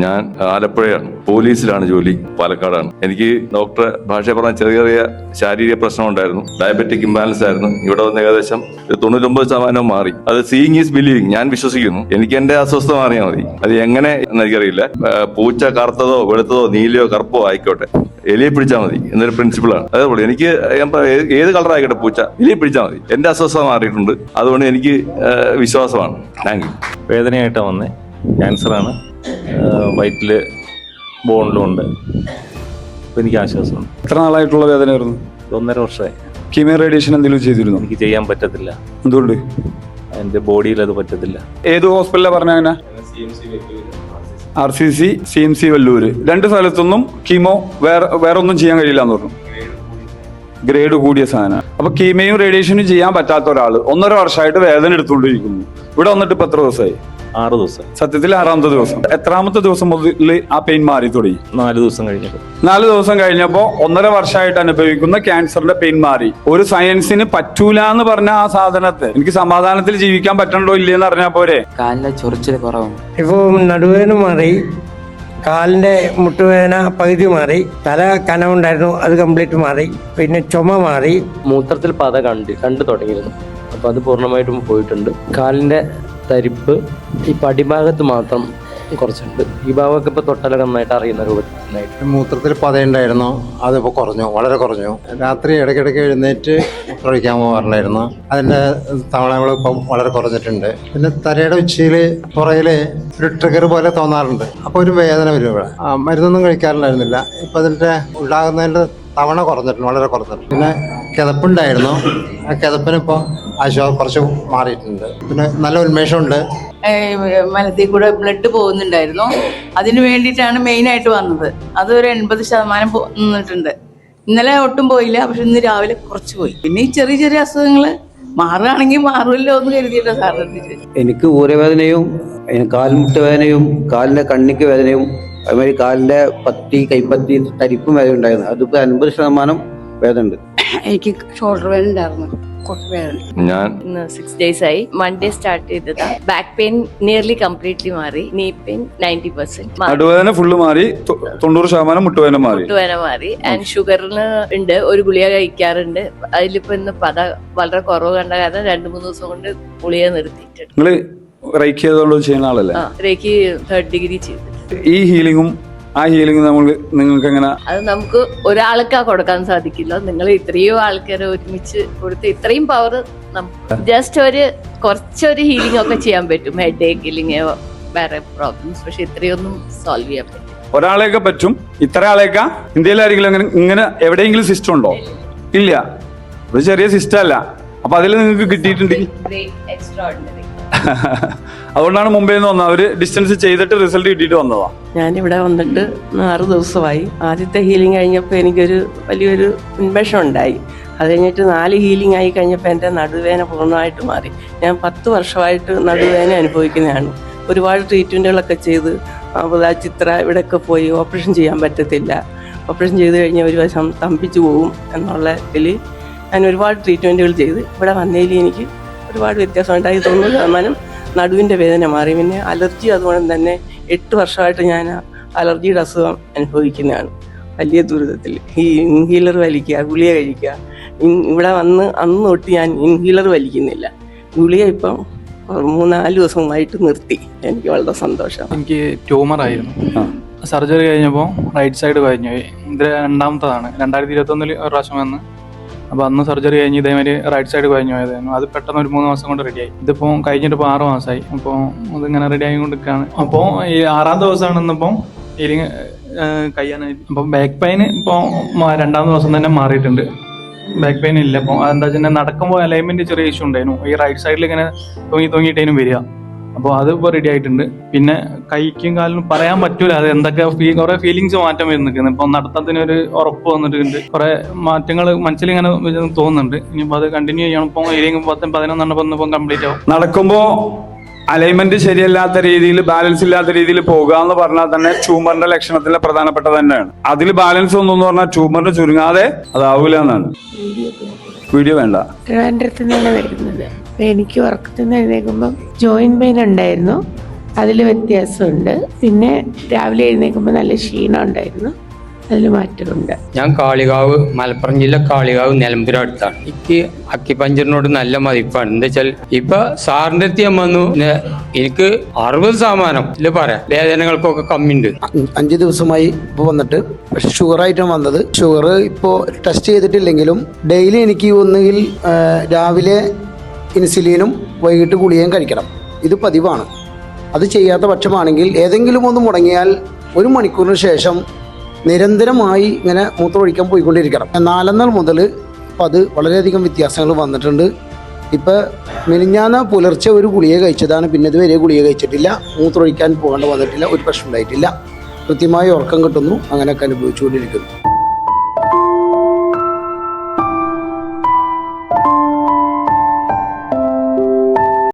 ഞാൻ ആലപ്പുഴയാണ് പോലീസിലാണ് ജോലി പാലക്കാടാണ്. എനിക്ക് ഡോക്ടറെ ഭാഷ പറഞ്ഞ ചെറിയ ചെറിയ ശാരീരിക പ്രശ്നം ഉണ്ടായിരുന്നു. ഡയബറ്റിക് ഇംബാലൻസ് ആയിരുന്നു. ഇവിടെ വന്ന് ഏകദേശം തൊണ്ണൂറ്റൊമ്പത് ശതമാനം മാറി. അത് സീയിങ് ഈസ് ബിലീവിങ് ഞാൻ വിശ്വസിക്കുന്നു. എനിക്ക് എന്റെ അസ്വസ്ഥ മാറിയാൽ മതി. അത് എങ്ങനെ എന്നെനിക്കറിയില്ല പൂച്ച കറുത്തതോ വെളുത്തതോ നീലയോ കറുപ്പോ ആയിക്കോട്ടെ. എലിയെ പിടിച്ചാൽ മതി എന്നൊരു പ്രിൻസിപ്പിളാണ് അതേപോലെ എനിക്ക് ഏത് ആയിക്കോട്ടെ പൂച്ച? എലിയെ പിടിച്ചാൽ മതി. എന്റെ അസ്വസ്ഥത മാറിയിട്ടുണ്ട്. അതുകൊണ്ട് എനിക്ക് വിശ്വാസമാണ്. താങ്ക് യു വേദനയായിട്ടാണ് വന്നേ. ക്യാൻസറാണ് വയറ്റിൽ ബോണിലും ഉണ്ട്. അപ്പോൾ എനിക്ക് ആശ്വാസമുണ്ട്. എത്ര നാളായിട്ടുള്ള വേദനയായിരുന്നു? ഒന്നര വർഷമായി. കീമിയ റേഡിയേഷൻ എന്തെങ്കിലും ചെയ്തിരുന്നു? എനിക്ക് ചെയ്യാൻ പറ്റത്തില്ല. എന്തുകൊണ്ട്? എന്റെ ബോഡിയിൽ അത് പറ്റത്തില്ല. ഏത് ഹോസ്പിറ്റലാണ് പറഞ്ഞ അങ്ങനെ? R C C C M C Vellore രണ്ട് സ്ഥലത്തൊന്നും കീമോ വേറെ വേറെ ഒന്നും ചെയ്യാൻ കഴിയില്ല എന്ന് പറഞ്ഞു. ഗ്രേഡ് കൂടിയ സാധനം അപ്പൊ കീമയും റേഡിയേഷനും ചെയ്യാൻ പറ്റാത്ത ഒരാൾ ഒന്നര വർഷമായിട്ട് വേദന എടുത്തുകൊണ്ടിരിക്കുന്നു. ഇവിടെ വന്നിട്ട് ഇപ്പൊ എത്ര ദിവസമായി? ആറ് ദിവസം. സത്യത്തിൽ ആറാമത്തെ ദിവസം. എത്രാമത്തെ ദിവസം മുതൽ ആ പെയിൻ മാറി തുടങ്ങി? നാല് ദിവസം കഴിഞ്ഞപ്പോൾ നാല് ദിവസം കഴിഞ്ഞപ്പോ ഒന്നര വർഷമായിട്ട് അനുഭവിക്കുന്ന ക്യാൻസറിന്റെ പെയിൻ മാറി. ഒരു സയൻസിന് പറ്റൂല എന്ന് പറഞ്ഞ ആ സാധനത്തെ എനിക്ക് സമാധാനത്തിൽ ജീവിക്കാൻ പറ്റണ്ടോ ഇല്ലയെന്ന് അറിഞ്ഞാൽ പോരെ? കാലിന്റെ ചൊറിച്ചിൽ കുറവും ഇപ്പോൾ നടുവേദന മാറി കാലിന്റെ മുട്ടുവേദന പകുതി മാറി തല കനമുണ്ടായിരുന്നു അത് കംപ്ലീറ്റ് മാറി പിന്നെ ചുമ മാറി. മൂത്രത്തിൽ പത കണ്ട് കണ്ടു തുടങ്ങിയിരുന്നു. അപ്പൊ അത് പൂർണമായിട്ടും പോയിട്ടുണ്ട്. കാലിന്റെ തരിപ്പ് ഈ പടിഭാഗത്ത് മാത്രം കുറച്ചുണ്ട് ഈ ഭാഗമൊക്കെ ഇപ്പോൾ തൊട്ടല നന്നായിട്ട് അറിയുന്ന രൂപത്തിൽ മൂത്രത്തിൽ പതയുണ്ടായിരുന്നു? അതിപ്പോൾ കുറഞ്ഞു വളരെ കുറഞ്ഞു. രാത്രി ഇടയ്ക്കിടയ്ക്ക് എഴുന്നേറ്റ് കഴിക്കാൻ പോകാറുണ്ടായിരുന്നു. അതിന്റെ തവണകൾ ഇപ്പം വളരെ കുറഞ്ഞിട്ടുണ്ട്. പിന്നെ തലയുടെ ഉച്ചയിൽ പുറയിൽ ഒരു ട്രിഗർ പോലെ തോന്നാറുണ്ട്. അപ്പോൾ ഒരു വേദന വരും ഇവിടെ. മരുന്നൊന്നും കഴിക്കാറുണ്ടായിരുന്നില്ല. ഇപ്പം അതിന്റെ ഉണ്ടാകുന്നതിന്റെ തവണ കുറഞ്ഞിട്ടുണ്ട് വളരെ കുറഞ്ഞിട്ടുണ്ട്. പിന്നെ കിതപ്പുണ്ടായിരുന്നു. ആ കിതപ്പിനിപ്പോൾ ആശ്വാസം കുറച്ച് മാറിയിട്ടുണ്ട്. പിന്നെ നല്ല ഉന്മേഷമുണ്ട്. മലത്തിൽ കൂടെ ബ്ലഡ് പോകുന്നുണ്ടായിരുന്നു. അതിന് വേണ്ടിയിട്ടാണ് മെയിനായിട്ട് വന്നത്. അത് ഒരു എൺപത് ശതമാനം നിന്നിട്ടുണ്ട്. ഇന്നലെ ഒട്ടും പോയില്ല പക്ഷെ ഇന്ന് രാവിലെ കുറച്ച് പോയി. പിന്നെ ഈ ചെറിയ ചെറിയ അസുഖങ്ങൾ മാറുകയാണെങ്കിൽ മാറുമല്ലോ എന്ന് കരുതിയിട്ടാണ് സാറിന് എനിക്ക് ഊരവേദനയും കാൽമുട്ട് വേദനയും കാലിന്റെ കണ്ണിക്ക് വേദനയും അതുമാതിരി കാലിന്റെ പത്തി കൈപ്പത്തി തരിപ്പും വേദന ഉണ്ടായിരുന്നു. അതിപ്പോൾ അൻപത് ശതമാനം വേദന ഉണ്ട് എനിക്ക് ഷോൾഡർ വേദന ഉണ്ടായിരുന്നു. ഞാൻ സിക്സ് ഡേയ്സ് ആയി. മൺഡേ സ്റ്റാർട്ട് ചെയ്തതാ. ബാക്ക് പെയിൻ നിയർലി കംപ്ലീറ്റ്ലി മാറി. നീ പെയിൻ നയന്റി പെർസെന്റ് നടുവേദന ഫുള്ള് മാറി. തൊണ്ണൂറ് ശതമാനം മുട്ടുവേദന മാറി. മുട്ടുവേന മാറി. ആൻഡ് ഷുഗറിന് ഉണ്ട്. ഒരു ഗുളിക കഴിക്കാറുണ്ട്. അതിലിപ്പോ ഇന്ന് പത വളരെ കുറവ് കണ്ട കാരണം രണ്ടു മൂന്ന് ദിവസം കൊണ്ട് ഗുളിക നിർത്തിയിട്ടുണ്ട്. റേക്കി റൈക്ക് ചെയ്യുന്ന ആളല്ലേ? ആ ഇതിലേക്ക് തേർഡ് ഡിഗ്രി ചെയ്തു. ഈ ഹീലിംഗും ആ ഹീലിംഗ് നമ്മൾ നിങ്ങൾക്ക് എങ്ങനെ അത് നമുക്ക് ഒരാൾക്കാ കൊടുക്കാൻ സാധിക്കില്ല. നിങ്ങൾ ഇത്രയും ആൾക്കാരെ ഒരുമിച്ച് കൊടുത്ത് ഇത്രയും പവർ ജസ്റ്റ് ഒരു കുറച്ചൊരു ഹീലിംഗ് ഒക്കെ ചെയ്യാൻ പറ്റും. ഹെഡ് ഏക്ക് ഇല്ലെങ്കിൽ വേറെ പ്രോബ്ലംസ് പക്ഷെ ഇത്രയൊന്നും സോൾവ് ചെയ്യാൻ പറ്റും ഒരാളെയൊക്കെ പറ്റും. ഇത്ര ആളെയൊക്കെ ഇന്ത്യയിലായിരിക്കും അങ്ങനെ ഇങ്ങനെ എവിടെയെങ്കിലും സിസ്റ്റം ഉണ്ടോ? ഇല്ല. ഒരു ചെറിയ സിസ്റ്റം അല്ല. അപ്പൊ അതിൽ നിങ്ങൾക്ക് കിട്ടിയിട്ടുണ്ടെങ്കിൽ അതുകൊണ്ടാണ് മുംബൈയിൽ നിന്ന് വന്നത്. അവർ ഡിസ്റ്റൻസ് ചെയ്തിട്ട് റിസൾട്ട് കിട്ടിയിട്ട് വന്നതാ. ഞാൻ ഇവിടെ വന്നിട്ട് ആറ് ദിവസമായി. ആദ്യത്തെ ഹീലിംഗ് കഴിഞ്ഞപ്പോൾ എനിക്കൊരു വലിയൊരു ഉന്മേഷം ഉണ്ടായി. അത് കഴിഞ്ഞിട്ട് നാല് ഹീലിംഗ് ആയി കഴിഞ്ഞപ്പോൾ എന്റെ നടുവേന പൂർണമായിട്ട് മാറി. ഞാൻ പത്ത് വർഷമായിട്ട് നടുവേന അനുഭവിക്കുന്നതാണ്. ഒരുപാട് ട്രീറ്റ്മെന്റുകളൊക്കെ ചെയ്ത് ആ ചിത്ര ഇവിടെയൊക്കെ പോയി ഓപ്പറേഷൻ ചെയ്യാൻ പറ്റത്തില്ല. ഓപ്പറേഷൻ ചെയ്ത് കഴിഞ്ഞാൽ ഒരു വശം തമ്പിച്ചു പോകും എന്നുള്ള ഇതിൽ ഞാൻ ഒരുപാട് ട്രീറ്റ്മെന്റുകൾ ചെയ്ത്. ഇവിടെ വന്നതിൽ എനിക്ക് ഒരുപാട് വ്യത്യാസം ഉണ്ടായി. തൊണ്ണൂറ് ശതമാനം നടുവിന്റെ വേദന മാറി. പിന്നെ അലർജി അതുകൊണ്ട് തന്നെ എട്ട് വർഷമായിട്ട് ഞാൻ അലർജിയുടെ അസുഖം അനുഭവിക്കുന്നതാണ്. വലിയ ദുരിതത്തിൽ. ഈ ഇൻഹീലർ വലിക്കുക ഗുളിക കഴിക്കുക. ഇവിടെ വന്ന് അന്ന് തൊട്ട് ഞാൻ ഇൻഹീലർ വലിക്കുന്നില്ല. ഗുളിക ഇപ്പം മൂന്നാൽ ദിവസമായിട്ട് നിർത്തി. എനിക്ക് വളരെ സന്തോഷം. എനിക്ക് ട്യൂമർ ആയിരുന്നു. സർജറി കഴിഞ്ഞപ്പോൾ റൈറ്റ് സൈഡ് കഴിഞ്ഞു. ഇത് രണ്ടാമത്തതാണ്. രണ്ടായിരത്തി ഇരുപത്തൊന്നിൽ ഒരു പ്രാവശ്യം വന്ന് അപ്പോൾ അന്ന് സർജറി കഴിഞ്ഞ് ഇതേമാതിരി റൈറ്റ് സൈഡ് കഴിഞ്ഞു പോയതായിരുന്നു. അത് പെട്ടെന്ന് ഒരു മൂന്ന് മാസം കൊണ്ട് റെഡിയായി ഇതിപ്പോൾ കഴിഞ്ഞിട്ട് ഇപ്പോൾ ആറ് മാസമായി അപ്പോൾ ഇതിങ്ങനെ റെഡി ആയിക്കൊണ്ടിരിക്കുകയാണ് അപ്പോൾ ഈ ആറാം ദിവസമാണ് ഇന്നിപ്പം ഹീലിങ് കഴിയാനായി അപ്പം ബാക്ക് പെയിൻ ഇപ്പോൾ രണ്ടാം ദിവസം തന്നെ മാറിയിട്ടുണ്ട്. ബാക്ക് പെയിൻ ഇല്ല. അപ്പോൾ അതെന്താ വെച്ചാൽ നടക്കുമ്പോൾ അലൈൻമെന്റ് ചെറിയ ഇഷ്യൂ ഉണ്ടായിരുന്നു. ഈ റൈറ്റ് സൈഡിൽ ഇങ്ങനെ തൂങ്ങി തൂങ്ങിയിട്ടേനും വരിക. അപ്പോൾ അത് ഇപ്പോൾ റെഡി ആയിട്ടുണ്ട്. പിന്നെ കൈക്കും കാലിനും പറയാൻ പറ്റൂല. അത് എന്തൊക്കെ ഫീ കുറെ ഫീലിങ്സ് മാറ്റം വരുന്നു ഇപ്പൊ നടത്തത്തിന് ഒരു ഉറപ്പ് വന്നിട്ടുണ്ട്. കുറെ മാറ്റങ്ങൾ മനസ്സിൽ ഇങ്ങനെ തോന്നുന്നുണ്ട്. ഇനിയിപ്പോൾ അത് കണ്ടിന്യൂ ചെയ്യണം. ഇപ്പോൾ ഏതെങ്കിലും പത്തും പതിനൊന്നെണ്ണം ഇപ്പം ഇപ്പം കംപ്ലീറ്റ് ആവും. നടക്കുമ്പോൾ അലൈൻമെന്റ് ശരിയല്ലാത്ത രീതിയിൽ ബാലൻസ് ഇല്ലാത്ത രീതിയിൽ പോകുക എന്ന് പറഞ്ഞാൽ തന്നെ ട്യൂമറിന്റെ ലക്ഷണത്തിലെ പ്രധാനപ്പെട്ട തന്നെയാണ്. അതിൽ ബാലൻസ് ഒന്നും എന്ന് പറഞ്ഞാൽ ട്യൂമറിന് ചുരുങ്ങാതെ അതാവൂല എന്നാണ്. വീഡിയോ വേണ്ട. എനിക്ക് ഉറക്കത്തിൽ നിന്ന് എഴുന്നേൽക്കുമ്പം ജോയിൻ പെയിൻ ഉണ്ടായിരുന്നു. അതിൽ വ്യത്യാസമുണ്ട്. പിന്നെ രാവിലെ എഴുന്നേൽക്കുമ്പോൾ നല്ല ക്ഷീണം ഉണ്ടായിരുന്നു. അതിൽ മാറ്റമുണ്ട്. ഞാൻ കാളികാവ് മലപ്പുറം ജില്ല കാളികാവ് നിലമ്പൂർ അടുത്താണ്. എനിക്ക് അക്കിപ്പഞ്ചറിനോട് നല്ല മതിപ്പാണ്. എന്താ വെച്ചാൽ ഇപ്പൊ സാറിന്റെ അടുത്ത് ഞാൻ വന്നു. എനിക്ക് അറുപത് ശതമാനം ഇല്ല പറയാം. വേദനകൾക്കൊക്കെ കമ്മിണ്ട് അഞ്ചു ദിവസമായി ഇപ്പൊ വന്നിട്ട്. പക്ഷെ ഷുഗർ ആയിട്ടാണ് വന്നത്. ഷുഗർ ഇപ്പോ ടെസ്റ്റ് ചെയ്തിട്ടില്ലെങ്കിലും ഡെയിലി എനിക്ക് ഒന്നുകിൽ രാവിലെ ഇൻസുലിനും വൈകിട്ട് ഗുളികയും കഴിക്കണം. ഇത് പതിവാണ്. അത് ചെയ്യാത്ത പക്ഷമാണെങ്കിൽ ഏതെങ്കിലും ഒന്ന് മുടങ്ങിയാൽ ഒരു മണിക്കൂറിന് ശേഷം നിരന്തരമായി ഇങ്ങനെ മൂത്രമൊഴിക്കാൻ പോയിക്കൊണ്ടിരിക്കണം. നാലെന്നാൾ മുതൽ അപ്പോൾ അത് വളരെയധികം വ്യത്യാസങ്ങൾ വന്നിട്ടുണ്ട്. ഇപ്പം മെലിഞ്ഞാന്ന പുലർച്ചെ ഒരു ഗുളിക കഴിച്ചതാണ് പിന്നെ ഇതുവരെ ഗുളിക കഴിച്ചിട്ടില്ല. മൂത്രമൊഴിക്കാൻ പോകേണ്ട വന്നിട്ടില്ല ഒരു പ്രശ്നം ഉണ്ടായിട്ടില്ല. കൃത്യമായി ഉറക്കം കിട്ടുന്നു അങ്ങനെയൊക്കെ അനുഭവിച്ചുകൊണ്ടിരിക്കുന്നു.